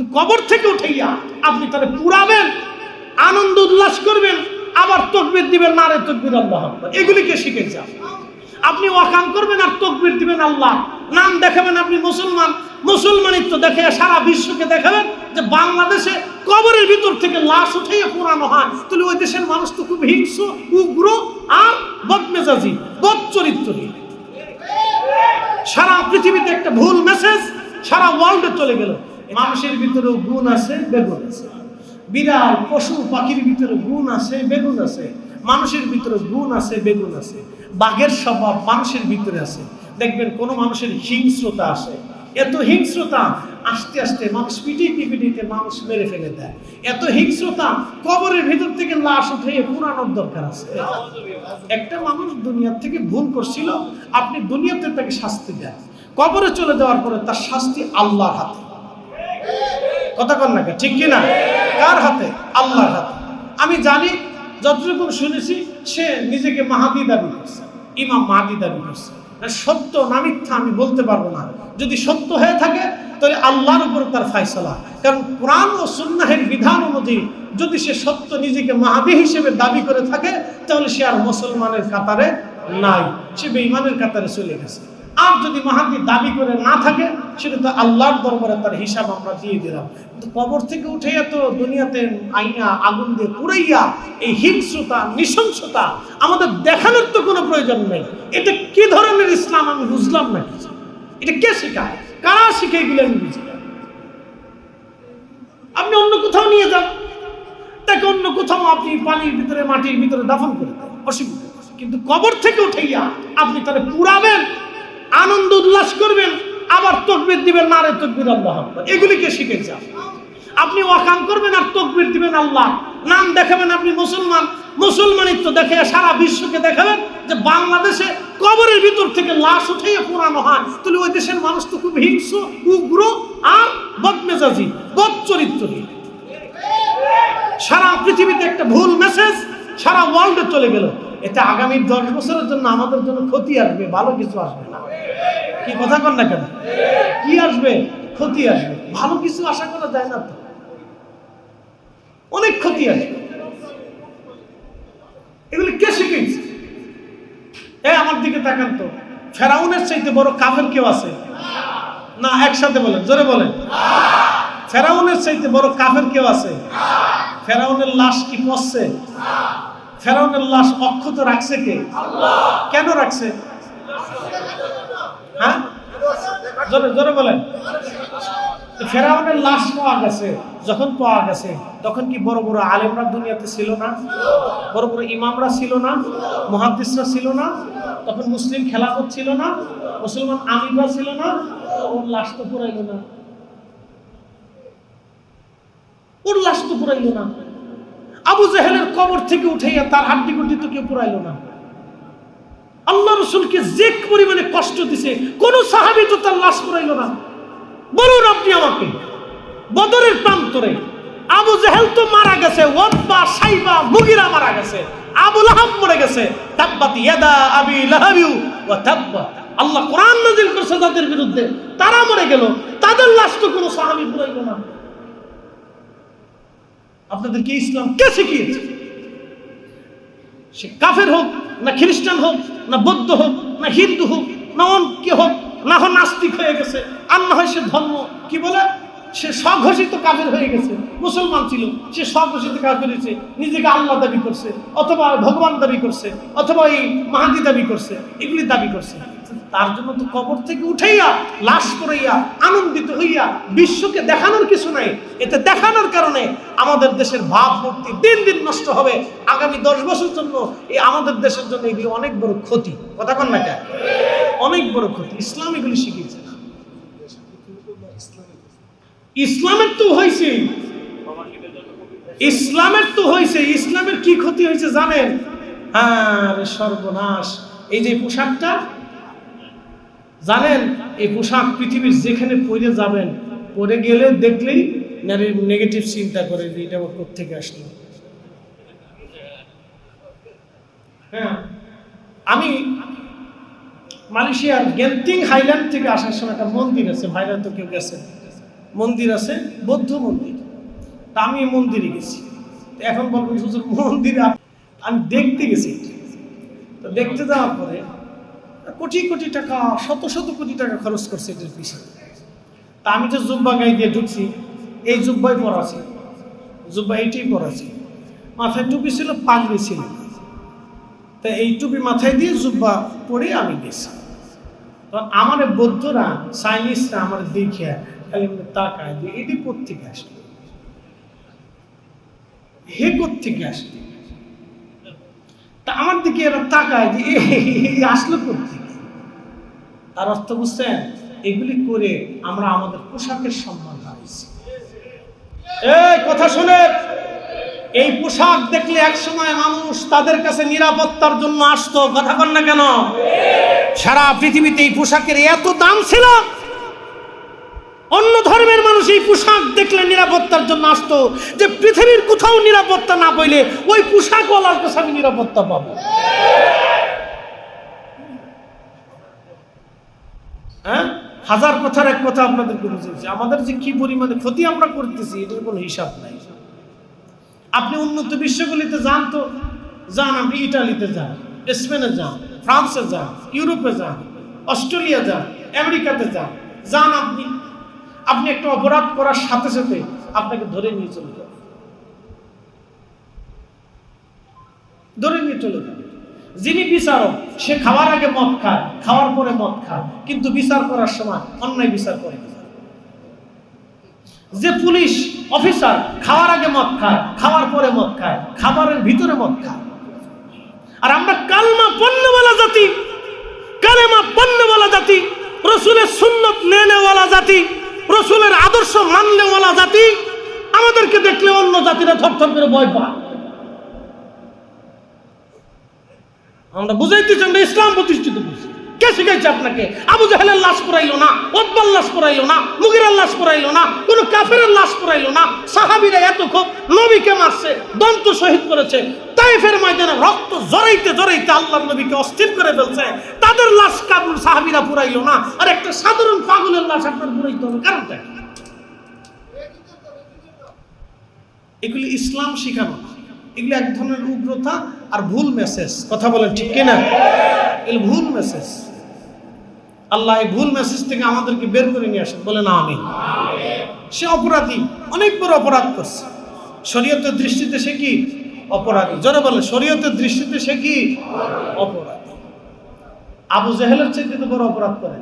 কিন্তু কবর থেকে উঠাইয়া আপনি তাহলে পুরাবেন, আনন্দ উল্লাস করবেন, আবার তকবির দিবেন নারে তকবির আল্লাহ এগুলিকে শিখেছে আপনি। ওয়াকাম করবেন আর তকবির দিবেন আল্লাহ। নাম দেখাবেন আপনি মুসলমান। মুসলমানিত্ব দেখে সারা বিশ্বকে দেখাবেন যে বাংলাদেশে কবরের ভিতর থেকে লাশ উঠাইয়া পুরানো হয়। তাহলে ওই দেশের মানুষ তো খুব হিংস্র, উগ্র আর বদমেজাজি বদ চরিত্রহীন সারা পৃথিবীতে একটা ভুল মেসেজ সারা ওয়ার্ল্ডে চলে গেল। মানুষের ভিতরেও গুণ আছে, বেগুন আছে। বিড়াল, পশু, পাখির ভিতরে গুণ আছে, বেগুন আছে। মানুষের ভিতরে গুণ আছে, বেগুন আছে। বাঘের স্বভাব মানুষের ভিতরে আছে। দেখবেন কোনো মানুষের হিংস্রতা আসে এত হিংস্রতা, আস্তে আস্তে মানুষ পিটিতে পিটিতে মানুষ মেরে ফেলে দেয়। এত হিংস্রতা, কবরের ভিতর থেকে লাশ উঠে পুরানোর দরকার আছে। একটা মানুষ দুনিয়ার থেকে ভুল করছিল, আপনি দুনিয়াতে তাকে শাস্তি দেন। কবরে চলে যাওয়ার পরে তার শাস্তি আল্লাহর হাতে। কথা কন না ঠিক কি না কার হাতে? আল্লাহর হাতে। আমি জানি, যতটুকু শুনেছি, সে নিজেকে মাহাদি দাবি করছে, ইমাম মাহাদি দাবি করছে। সত্য না মিথ্যা আমি বলতে পারব না। যদি সত্য হয়ে থাকে, তাহলে আল্লাহর উপর তার ফায়সালা। কারণ কোরআন ও সুন্নাহের বিধান অনুযায়ী, যদি সে সত্য নিজেকে মাহাদি হিসেবে দাবি করে থাকে, তাহলে সে আর মুসলমানের কাতারে নাই। সে বেঈমানের কাতারে চলে গেছে। আর যদি মাহাদি দাবি করে না থাকে সেটা তো আল্লাহর দরবারে তার হিসাব আমরা দিয়ে দিলাম। কিন্তু কবর থেকে উঠে তো দুনিয়াতে আইনা, আগুন দিয়ে পুরাইয়া এই হিংস্রতা, নৃশংসতা আমাদের দেখানোর তো কোনো প্রয়োজন নেই। এটা কি ধরনের ইসলাম আমি বুঝলাম না। এটা কে শেখায়? কারা শিখে এগুলো আমি বুঝি আপনি অন্য কোথাও নিয়ে যান। তাকে অন্য কোথাও আপনি পানির ভিতরে, মাটির ভিতরে দাফন করে দেন। অসুবিধা। কিন্তু কবর থেকে উঠাইয়া আপনি তাহলে পুরাবেন আনন্দ উল্লাস করবেন আবার তকবির দিবেন না নারে তকবির আল্লাহ। এগুলিকে শিখেছে? আপনি। ওয়াকাম করবেন আর তকবির দিবেন আল্লাহ। নাম দেখাবেন আপনি মুসলমান। মুসলমানিত্ব দেখে সারা বিশ্বকে দেখাবেন যে বাংলাদেশে কবরের ভিতর থেকে লাশ উঠাইয়া পুরানো হয়। তাহলে ওই দেশের মানুষ তো খুব হিংস্র, উগ্র আর বদমেজাজি বদ চরিত্রহীন সারা পৃথিবীতে একটা ভুল মেসেজ সারা ওয়ার্ল্ডে চলে গেল। এটা আগামী দশ বছরের জন্য আমাদের জন্য ক্ষতি আসবে, ভালো কিছু আসবে না। কি কথা কন না কেন? কি আসবে? ক্ষতি আসবে। ভালো কিছু আশা করা যায় না অনেক ক্ষতি আসবে। এগুলি কে শিখেছে? এ, আমার দিকে তাকান তো। ফেরাউনের চাইতে বড় কাফের কেউ আছে? না, একসাথে বলেন, জোরে বলেন। ফেরাউনের চাইতে বড় কাফের কেউ আছে? ফেরাউনের লাশ কি পচছে? ফেরাউনের লাশ অক্ষত রাখছে কে? কেন রাখছে? হ্যাঁ? ফেরাউনের লাশ পাওয়া গেছে, যখন পাওয়া গেছে, তখন কি বড় বড় আলেমরা দুনিয়াতে ছিল না? বড় বড় ইমামরা ছিল না? মহাদিসরা ছিল না? তখন মুসলিম খেলাফত ছিল না? মুসলমান আমিররা ছিল না? ওর লাশ তো পুরাইল না। ওর লাশ তো পুরাইল না। আবু জেহেলের কবর থেকে উঠাইয়া তার হাড্ডি গুড্ডি তো কেউ পুরাইল না। আল্লাহ রসুলকে যে পরিমাণে কষ্ট দিছে, কোন সাহাবি তো তার লাশ পুরাইল না। বলুন আপনি আমাকে, বদরের প্রান্তরে আবু জাহেল তো মারা গেছে সাইবা, মুগিরা মারা গেছে আবু লাহাব মরে গেছে, তাব্বাত ইয়াদা আবি লাহাবিউ ওয়া তাব্বা আল্লাহ কোরআন তাদের বিরুদ্ধে, তারা মরে গেল, তাদের লাশ তো কোনো সাহাবি পুরাইল না। আপনাদেরকে ইসলাম কে শিখিয়েছে? সে কাফের হোক না খ্রিস্টান হোক না বৌদ্ধ হোক, না হিন্দু হোক, না অনকে হোক, না হয় নাস্তিক হয়ে গেছে। আর না হয় সে ধর্ম। কি বলে? সে স্বঘোষিত কাজের হয়ে গেছে। মুসলমান ছিল, সে স্বঘোষিত কাজ করেছে নিজেকে আল্লাহ দাবি করছে, অথবা ভগবান দাবি করছে, অথবা এই মাহাদি দাবি করছে, এগুলি দাবি করছে। তার জন্য তো কবর থেকে উঠাইয়া, লাশ করাইয়া আনন্দিত হইয়া বিশ্বকে দেখানোর কিছু নাই। এতে দেখানোর কারণে আমাদের দেশের ভাবমূর্তি দিন দিন নষ্ট হবে। আগামী দশ বছর জন্য এই আমাদের দেশের জন্য এগুলি অনেক বড় ক্ষতি। কথা কন না অনেক বড় ক্ষতি। ইসলাম এগুলি শিখিয়েছে ইসলামের তো হয়েছে ইসলামের তো হয়েছে ইসলামের কি ক্ষতি হয়েছে জানেন? হ্যাঁ সর্বনাশ। এই যে পোশাকটা জানেন, এই পোশাক পৃথিবীর যেখানে পরে যাবেন, পরে গেলে দেখলেই নারীর নেগেটিভ চিন্তা করে যে এটা আমার থেকে আসলো। হ্যাঁ আমি মালয়েশিয়ার গেন্টিং হাইল্যান্ড থেকে আসার সময় একটা মন্দির আছে, ভাইরা তো কেউ গেছে। মন্দির আছে, বৌদ্ধ মন্দির। তা আমি মন্দিরে গেছি। এখন হুজুর, মন্দিরে আমি দেখতে গেছি। তো দেখতে যাওয়ার পরে কোটি কোটি টাকা, শত শত কোটি টাকা খরচ করছে এটার পিছনে তা আমি তো জুব্বা গাই দিয়ে ঢুকছি, এই জুব্বাই পরাছি জুব্বা এইটাই পরাছি মাথায় টুপি ছিল, পাগড়ি ছিল। তা এই টুপি মাথায় দিয়ে জুব্বা পরে আমি গেছি। তখন আমার বৌদ্ধরা, চাইনিজরা আমার দেখে খালি তাকায় যে এটি কোথেকে আসলো? হে কোথেকে আসলো? তা আমার দিকে এরা তাকায় যে আসলো কোথেকে তার অর্থ বুঝছেন, এগুলি করে আমরা আমাদের পোশাকের সম্মান হারাইছি। এই কথা শুনে এই পোশাক দেখলে এক সময় মানুষ তাদের কাছে নিরাপত্তার জন্য আসতো, কথা কন না কেন? সারা পৃথিবীতে এই পোশাকের এত দাম ছিল। অন্য ধর্মের মানুষ এই পোশাক দেখলে নিরাপত্তার জন্য আসতো, যে পৃথিবীর কোথাও নিরাপত্তা না পাইলে ওই পোশাকওয়ালার কাছে আমি নিরাপত্তা পাবো। হ্যাঁ? হাজার কথার এক কথা আপনাদেরকে বুঝেছি আমাদের যে কি পরিমাণে ক্ষতি আমরা করতেছি, এটার কোনো হিসাব নাই। আপনি উন্নত বিশ্বগুলিতে যান তো, যান আপনি ইটালিতে যান, স্পেনে যান, ফ্রান্সে যান, ইউরোপে যান, অস্ট্রেলিয়া যান, আমেরিকাতে যান যান আপনি। আপনি একটা অপরাধ করার সাথে সাথে আপনাকে ধরে নিয়ে চলে যাবে ধরে নিয়ে চলে যাবে যিনি বিচারক, সে খাওয়ার আগে মদ খায়, খাওয়ার পরে মদ খায়। কিন্তু বিচার করার সময় অন্যায় বিচার করে। যে পুলিশ, অফিসার খাওয়ার আগে মদ খায়, খাওয়ার পরে মদ খায়, খাবারের ভিতরে মদ খায়। আর আমরা কালমা পণ্যওয়ালা জাতি, কালেমা পণ্যওয়ালা জাতি, রসুলের সুন্নত নেনেওয়ালা জাতি, রসুলের আদর্শ মাননেওয়ালা জাতি, আমাদেরকে দেখলে অন্য জাতিরা থরথর করে ভয় পায়। আমরা বুঝাইতে চাই, আমরা ইসলাম প্রতিষ্ঠিত করছি। কে শিখাইছে আপনাকে? আবু জাহেলের লাশ পড়াইলো না ওদ্বাল লাশ পড়াইলো না, মুগিরার লাশ পড়াইলো না, কোনো কাফের লাশ পড়াইলো না। সাহাবিরা এত খুব নবীকে মারছে, দন্ত শহীদ করেছে। তাইফের ময়দানে রক্ত জড়াইতে জড়াইতে আল্লাহ নবীকে অস্থির করে ফেলছে। তাদের লাশ কাবুল সাহাবিরা পুরাইলো না। আর একটা সাধারণ পাগলের লাশ আপনার পুরাইতে হবে এগুলি ইসলাম শিখানো না। এগুলি এক ধরনের উগ্রতা আর ভুল মেসেজ কথা বলেন ঠিক কিনা? এগুলো ভুল মেসেজ আল্লাহ এই ভুল মেসেজ থেকে আমাদেরকে বের করে নিয়ে আসেন। বলে না আমি সে অপরাধী অনেক বড় অপরাধ করছে। শরীয়তের দৃষ্টিতে সে কি? অপরাধী। জোরে বলে শরীয়তের দৃষ্টিতে সে কি? অপরাধী। আবু জাহেলের চাইতে তো বড় অপরাধ করে।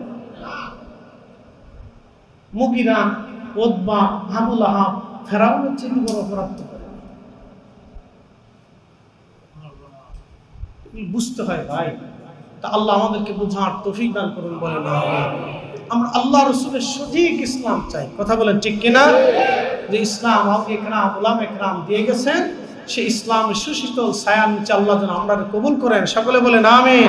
মুগিরা ওদবা আবুল আহাব ফেরাউনের চাইতে বড় অপরাধ করে। বুঝতে হয়, ভাই, তা আল্লাহ আমাদেরকে বোঝার তৌফিক দান করুন বলেন আমরা আল্লাহ রসুলের সঠিক ইসলাম চাই। কথা বলেন ঠিক কিনা? যে ইসলাম একরাম ওলাম একরাম দিয়ে গেছেন, সে ইসলামের সুশীতল ছায়ার নিচে আল্লাহ যেন আমরা কবুল করেন। সকলে বলেন, আমিন।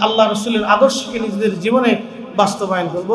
আল্লাহ রসুলের আদর্শকে নিজেদের জীবনে বাস্তবায়ন করব।